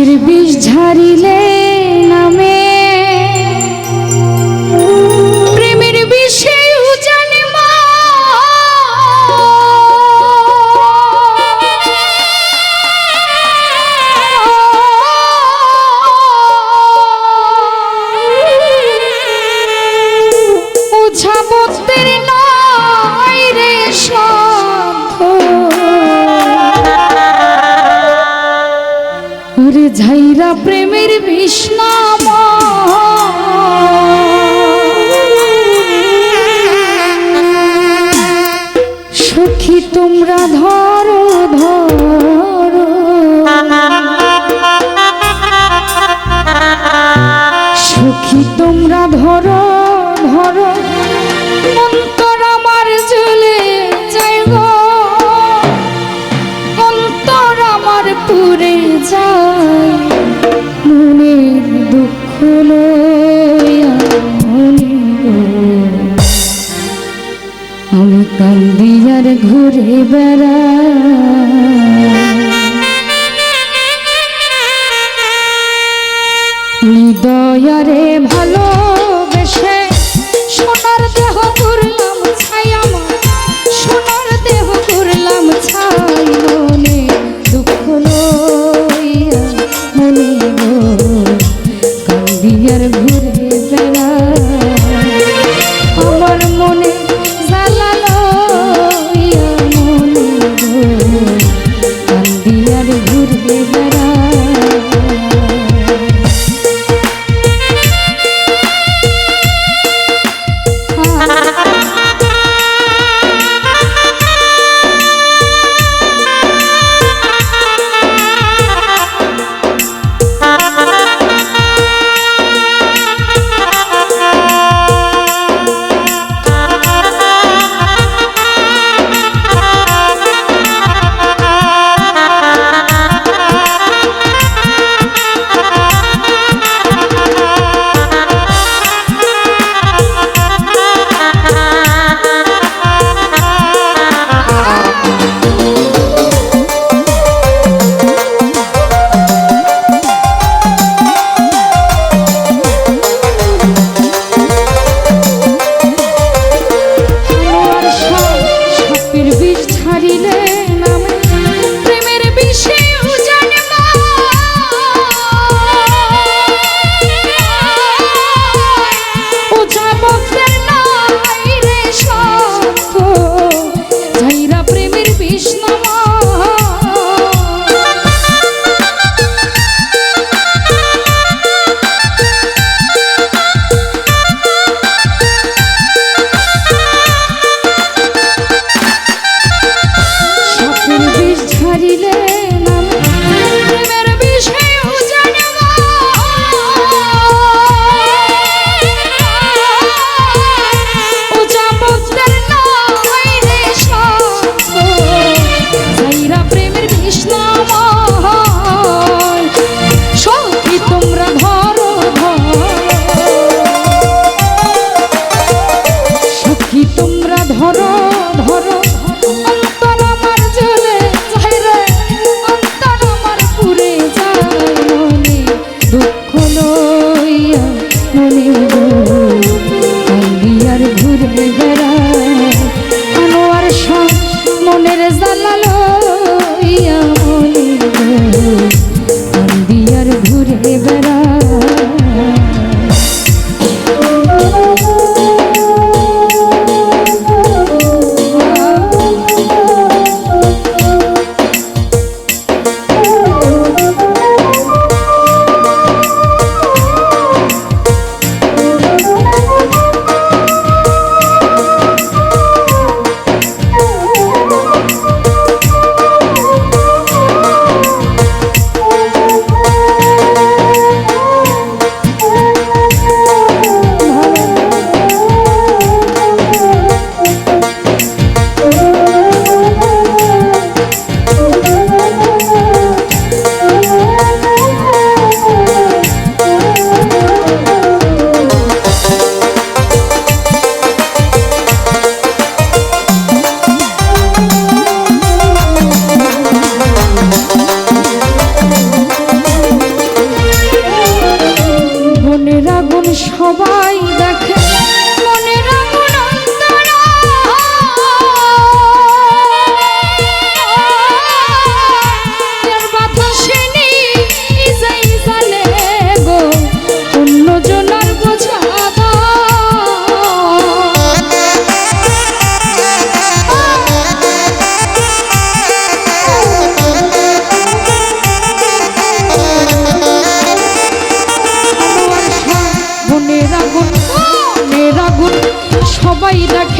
পাপের বিষ ঝাড়িলে ধরো। অন্তর আমার চলে যাই গো। অন্তর আমার পুরে যায়। মনের ঘুরে বেড়া হৃদয়ারে ভালো হয় না